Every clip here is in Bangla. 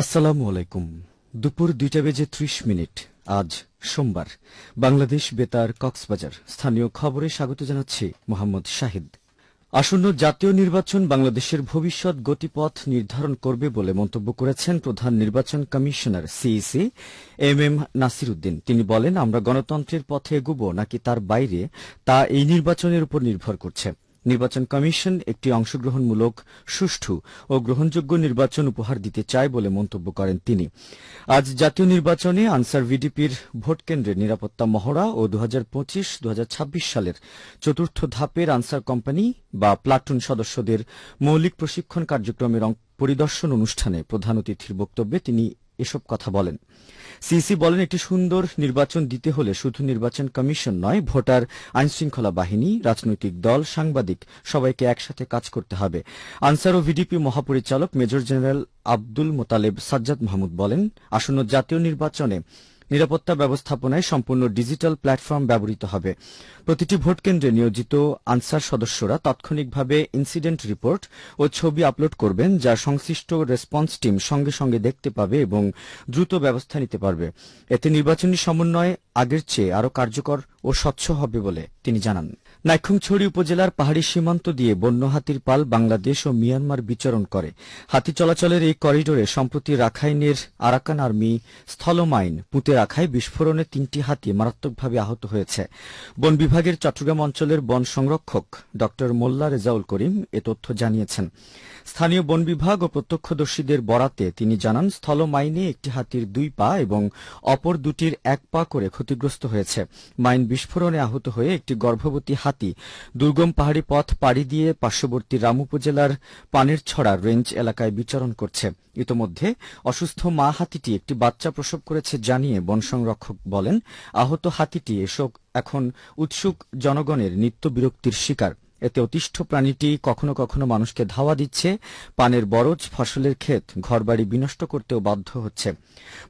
আসসালামু আলাইকুম। দুপুর দুইটা বেজে ত্রিশ মিনিট। আজ সোমবার। বাংলাদেশ বেতার কক্সবাজার। স্থানীয় খবরে স্বাগত জানাচ্ছি মোহাম্মদ শাহিদ। আসন্ন জাতীয় নির্বাচন বাংলাদেশের ভবিষ্যৎ গতিপথ নির্ধারণ করবে বলে মন্তব্য করেছেন প্রধান নির্বাচন commissioner CEC M M Nasir Uddin তিনি বলেন, আমরা গণতন্ত্রের পথে এগুব, নাকি তার বাইরে তা এই নির্বাচনের উপর নির্ভর করছে। নির্বাচন কমিশন একটি অংশগ্রহণমূলক, সুষ্ঠু ও গ্রহণযোগ্য নির্বাচন উপহার দিতে চায় বলে মন্তব্য করেন তিনি। আজ জাতীয় নির্বাচনে আনসার ভিডিপির ভোট কেন্দ্রের নিরাপত্তা মহড়া ও দু হাজার সালের চতুর্থ ধাপের আনসার কোম্পানি বা প্লাটুন সদস্যদের মৌলিক প্রশিক্ষণ কার্যক্রমের পরিদর্শন অনুষ্ঠানে প্রধান অতিথির বক্তব্যে তিনি এসব কথা বলেন। সিসি বলেন, একটি সুন্দর নির্বাচন দিতে হলে শুধু নির্বাচন কমিশন নয়, ভোটার আইনশৃঙ্খলা বাহিনী, রাজনৈতিক দল, সাংবাদিক, সবাইকে একসাথে কাজ করতে হবে। আনসার ও ভিডিপি মহাপরিচালক মেজর জেনারেল আব্দুল মোতালেব সাজ্জাদ মাহমুদ বলেন, আসন্ন জাতীয় নির্বাচনে নিরাপত্তা ব্যবস্থাপনায় সম্পূর্ণ ডিজিটাল প্ল্যাটফর্ম ব্যবহৃত হবে। প্রতিটি ভোট কেন্দ্রে নিয়োজিত আনসার সদস্যরা তাৎক্ষণিকভাবে ইনসিডেন্ট রিপোর্ট ও ছবি আপলোড করবেন, যা সংশ্লিষ্ট রেসপন্স টিম সঙ্গে সঙ্গে দেখতে পাবে এবং দ্রুত ব্যবস্থা নিতে পারবে। এতে নির্বাচনী সমন্বয় আগের চেয়ে আরও কার্যকর ও স্বচ্ছ হবে বলে তিনি জানান। নাইখংছড়ি উপজেলার পাহাড়ি সীমান্ত দিয়ে বন্য হাতির পাল বাংলাদেশ ও মিয়ানমার বিচরণ করে। হাতি চলাচলের এই করিডোরে সম্প্রতি রাখাইনের আরাকান আর্মি স্থলমাইন পুঁতে রাখায় বিস্ফোরণে তিনটি হাতি মারাত্মকভাবে আহত হয়েছে। বন বিভাগের চট্টগ্রাম অঞ্চলের বন সংরক্ষক ড. মোল্লা রেজাউল করিম এ তথ্য জানিয়েছেন। স্থানীয় বন বিভাগ ও প্রত্যক্ষদর্শীদের বরাতে তিনি জানান, স্থলমাইনে একটি হাতির দুই পা এবং অপর দুটির এক পা করে ক্ষতিগ্রস্ত হয়েছে। মাইন বিস্ফোরণে আহত হয়ে একটি গর্ভবতী হাতি দুর্গম পাহাড়ি পথ পাড়ি দিয়ে পার্শ্ববর্তী রাম উপজেলার পানের ছড়া রেঞ্জ এলাকায় বিচরণ করছে। ইতোমধ্যে অসুস্থ মা হাতিটি একটি বাচ্চা প্রসব করেছে জানিয়ে বন সংরক্ষক বলেন, আহত হাতিটি এসব এখন উৎসুক জনগণের নিত্য বিরক্তির শিকার। এতে অতিষ্ঠ প্রাণীটি কখনো কখনো মানুষকে ধাওয়া দিচ্ছে, পানের বরজ ফসলের ক্ষেত, ঘরবাড়ি বিনষ্ট করতেও বাধ্য হচ্ছে।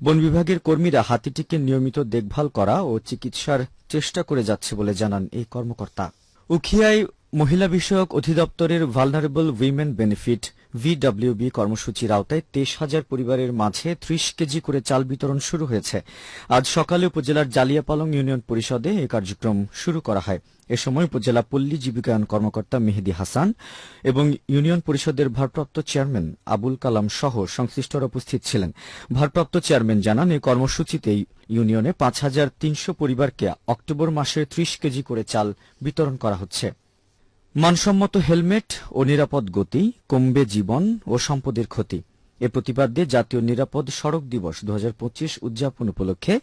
বন বিভাগের কর্মীরা হাতিটিকে নিয়মিত দেখভাল করা ও চিকিৎসার চেষ্টা করে যাচ্ছে বলে জানান এই কর্মকর্তা। উখিয়ায় মহিলা বিষয়ক অধিদপ্তরের ভালনারেবল উইমেন বেনিফিট ভিডব্লিউবি কর্মসূচির আওতায় তেইশ হাজার পরিবারের মাঝে ত্রিশ কেজি করে চাল বিতরণ শুরু হয়েছে। আজ সকালে উপজেলার জালিয়াপালং ইউনিয়ন পরিষদে এই কার্যক্রম শুরু করা হয়। এ সময় উপজেলা পল্লী জীবিকায়ন কর্মকর্তা মেহেদি হাসান এবং ইউনিয়ন পরিষদের ভারপ্রাপ্ত চেয়ারম্যান আবুল কালাম সহ সংশ্লিষ্টরা উপস্থিত ছিলেন। ভারপ্রাপ্ত চেয়ারম্যান জানান এই কর্মসূচিতে ইউনিয়নে পাঁচ হাজার তিনশো পরিবারকে অক্টোবর মাসে ত্রিশ কেজি করে চাল বিতরণ করা হচ্ছে। মানসম্মত হেলমেট ও নিরাপদ গতি, কমবে জীবন ও সম্পদের ক্ষতি। এ প্রতিপাদ্যে জাতীয় নিরাপদ সড়ক দিবস দু হাজার পঁচিশ উদযাপন উপলক্ষে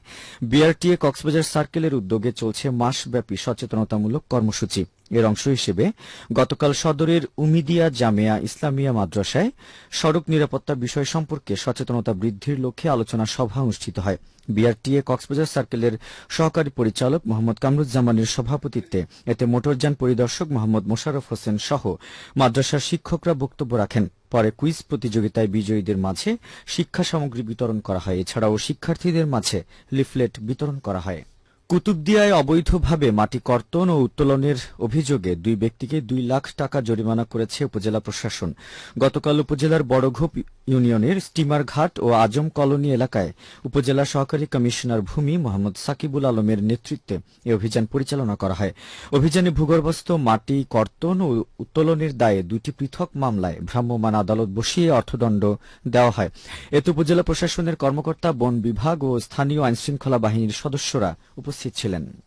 বিআরটিএ কক্সবাজার সার্কেলের উদ্যোগে চলছে মাসব্যাপী সচেতনতামূলক কর্মসূচি। এর অংশ হিসেবে গতকাল সদরের উমিদিয়া জামিয়া ইসলামিয়া মাদ্রাসায় সড়ক নিরাপত্তা বিষয় সম্পর্কে সচেতনতা বৃদ্ধির লক্ষ্যে আলোচনা সভা অনুষ্ঠিত হয়। বিআরটিএ কক্সবাজার সার্কেলের সহকারী পরিচালক মোহাম্মদ কামরুজ্জামানের সভাপতিত্বে এতে মোটরযান পরিদর্শক মোহাম্মদ মোশাররফ হোসেন সহ মাদ্রাসার শিক্ষকরা বক্তব্য রাখেন। পরে কুইজ প্রতিযোগিতায় বিজয়ীদের মাঝে শিক্ষা সামগ্রী বিতরণ করা হয়। এছাড়াও শিক্ষার্থীদের মাঝে লিফলেট বিতরণ করা হয়। কুতুবদিয়ায় অবৈধভাবে মাটি কর্তন ও উত্তোলনের অভিযোগে দুই ব্যক্তিকে দুই লাখ টাকা জরিমানা করেছে উপজেলা প্রশাসন। গতকাল উপজেলার বড়ঘোপ ইউনিয়নের স্টিমার ঘাট ও আজম কলোনি এলাকায় উপজেলা সহকারী কমিশনার ভূমি মোহাম্মদ সাকিবুল আলমের নেতৃত্বে এ অভিযান পরিচালনা করা হয়। অভিযানে ভূগর্ভস্থ মাটি কর্তন ও উত্তোলনের দায়ে দুটি পৃথক মামলায় ভ্রাম্যমাণ আদালত বসিয়ে অর্থদণ্ড দেওয়া হয়। এতে উপজেলা প্রশাসনের কর্মকর্তা, বন বিভাগ ও স্থানীয় আইনশৃঙ্খলা বাহিনীর সদস্যরা উপস্থিত ছিলেন।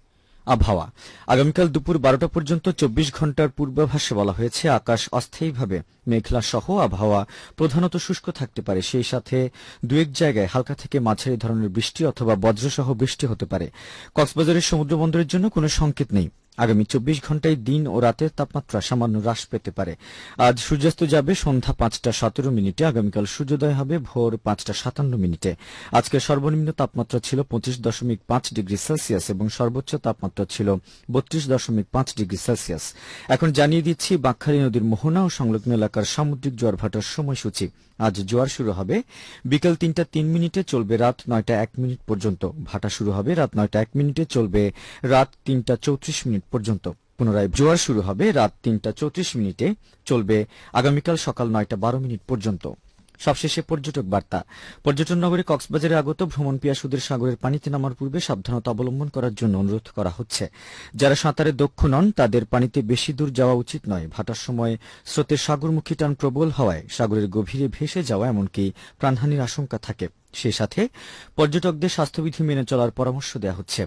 আবহাওয়া। আগামীকাল দুপুর বারোটা পর্যন্ত চব্বিশ ঘণ্টার পূর্বাভাসে বলা হয়েছে, আকাশ অস্থায়ীভাবে মেঘলা সহ আবহাওয়া প্রধানত শুষ্ক থাকতে পারে। সেই সাথে দু এক জায়গায় হালকা থেকে মাঝারি ধরনের বৃষ্টি অথবা বজ্রসহ বৃষ্টি হতে পারে। কক্সবাজারের সমুদ্রবন্দরের জন্য কোনো সংকেত নেই। আগামী চব্বিশ ঘন্টায় দিন ও রাতের তাপমাত্রা সামান্য হ্রাস পেতে পারে। আজ সূর্যাস্ত যাবে সন্ধ্যা পাঁচটা সতেরো মিনিটে, আগামীকাল সূর্যোদয় হবে ভোর পাঁচটা সাতান্ন মিনিটে। আজকের সর্বনিম্ন তাপমাত্রা ছিল পঁচিশ দশমিক পাঁচ ডিগ্রি সেলসিয়াস এবং সর্বোচ্চ তাপমাত্রা ছিল বত্রিশ দশমিক পাঁচ ডিগ্রি সেলসিয়াস। এখন জানিয়ে দিচ্ছি, বাঁকখালী নদীর মোহনা ও সংলগ্ন এলাকার সামুদ্রিক জোয়ার ভাটার সময়সূচি। আজ জোয়ার শুরু হবে। বিকেল তিনটা তিন মিনিটে চলবে রাত নয়টা এক মিনিট পর্যন্ত। ভাটা শুরু হবে রাত নয়টা এক মিনিটে, চলবে রাত তিনটা চৌত্রিশ মিনিট। পর্যন্ত। পুনরায় জোয়ার শুরু হবে রাত তিনটা চৌত্রিশ মিনিটে। চলবে আগামীকাল সকাল নয়টা বারো মিনিট পর্যন্ত। সবশেষে পর্যটক বার্তা। পর্যটন নগরী কক্সবাজারে আগত ভ্রমণ পিয়াসুদের সাগরের পানিতে নামার পূর্বে সাবধানতা অবলম্বন করার জন্য অনুরোধ করা হচ্ছে। যারা সাঁতারে দক্ষ নন, তাদের পানিতে বেশি দূর যাওয়া উচিত নয়। ভাটার সময় স্রোতের সাগরমুখী টান প্রবল হওয়ায় সাগরের গভীরে ভেসে যাওয়া এমনকি প্রাণহানির আশঙ্কা থাকে। সে সাথে পর্যটকদের স্বাস্থ্যবিধি মেনে চলার পরামর্শ দেওয়া হচ্ছে।